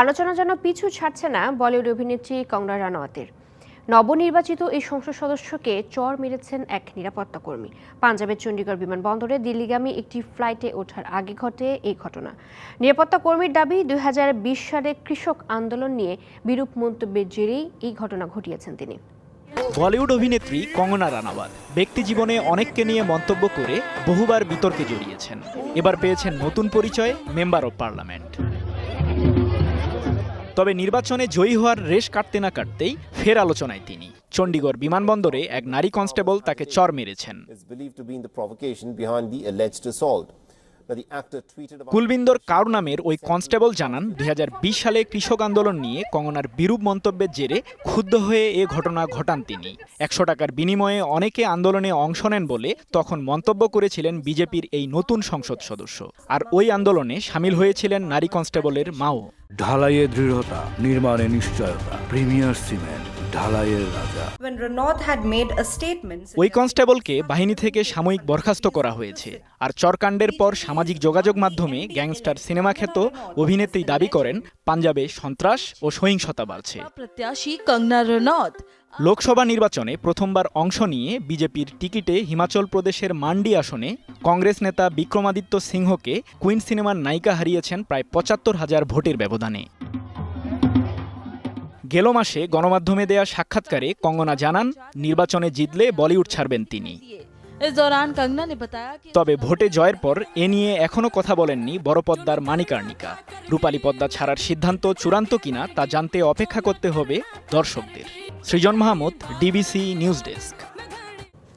আলোচনা যেন পিছু ছাড়ছে না বলিউড অভিনেত্রী কঙ্গনা রানাওয়াতের। নবনির্বাচিত এই সংসদ সদস্যকে চর মেরেছেন এক নিরাপত্তা কর্মী। পাঞ্জাবের চণ্ডীগড় বিমানবন্দরে দিল্লিগামী একটি ফ্লাইটে ওঠার আগে ঘটে এই ঘটনা। নিরাপত্তা কর্মীর দাবি, দুই সালে কৃষক আন্দোলন নিয়ে বিরূপ মন্তব্যের জেরেই এই ঘটনা ঘটিয়েছেন তিনি। বলিউড অভিনেত্রী কঙ্গনা রানাওয়াত ব্যক্তি জীবনে অনেককে নিয়ে মন্তব্য করে বহুবার বিতর্কে জড়িয়েছেন। এবার পেয়েছেন নতুন পরিচয়, মেম্বার অব পার্লামেন্ট। তবে নির্বাচনে জয়ী হওয়ার রেশ কাটতে না কাটতেই ফের আলোচনায় তিনি। চণ্ডীগড় বিমানবন্দরে এক নারী কনস্টেবল তাকে চর মেরেছেন। কুলবিন্দর কাউর নামের ওই কনস্টেবল জানান দু হাজার বিশ সালে কৃষক আন্দোলন নিয়ে কঙ্গনার বিরূপ মন্তব্যের জেরে ক্ষুব্ধ হয়ে এ ঘটনা ঘটান তিনি। একশো টাকার বিনিময়ে অনেকে আন্দোলনে অংশ নেন বলে তখন মন্তব্য করেছিলেন বিজেপির এই নতুন সংসদ সদস্য। আর ওই আন্দোলনে সামিল হয়েছিলেন নারী কনস্টেবলের মাও। ঢালাইয়ে দৃঢ়তা নির্মাণে নিশ্চয়তা প্রিমিয়ার সিমেন্ট। ঢালাইয়ের ওই কনস্টেবলকে বাহিনী থেকে সাময়িক বরখাস্ত করা হয়েছে। আর চরকাণ্ডের পর সামাজিক যোগাযোগ মাধ্যমে গ্যাংস্টার সিনেমা খ্যাত অভিনেত্রী দাবি করেন পাঞ্জাবে সন্ত্রাস ও সহিংসতা বাড়ছে। লোকসভা নির্বাচনে প্রথমবার অংশ নিয়ে বিজেপির টিকিটে হিমাচল প্রদেশের মান্ডি আসনে কংগ্রেস নেতা বিক্রমাদিত্য সিংহকে কুইন সিনেমার নায়িকা হারিয়েছেন প্রায় পঁচাত্তর হাজার ভোটের ব্যবধানে। গেল মাসে গণমাধ্যমে দেয়া সাক্ষাৎকারে কঙ্গনা জানান নির্বাচনে জিতলে বলিউড ছাড়বেন তিনি। তবে ভোটে জয়ের পর এ নিয়ে এখনও কথা বলেননি বড় পদ্মার মানিকার্ণিকা। রূপালী পদ্মা ছাড়ার সিদ্ধান্ত চূড়ান্ত কিনা তা জানতে অপেক্ষা করতে হবে দর্শকদের। Srijan Mahmud DBC news desk.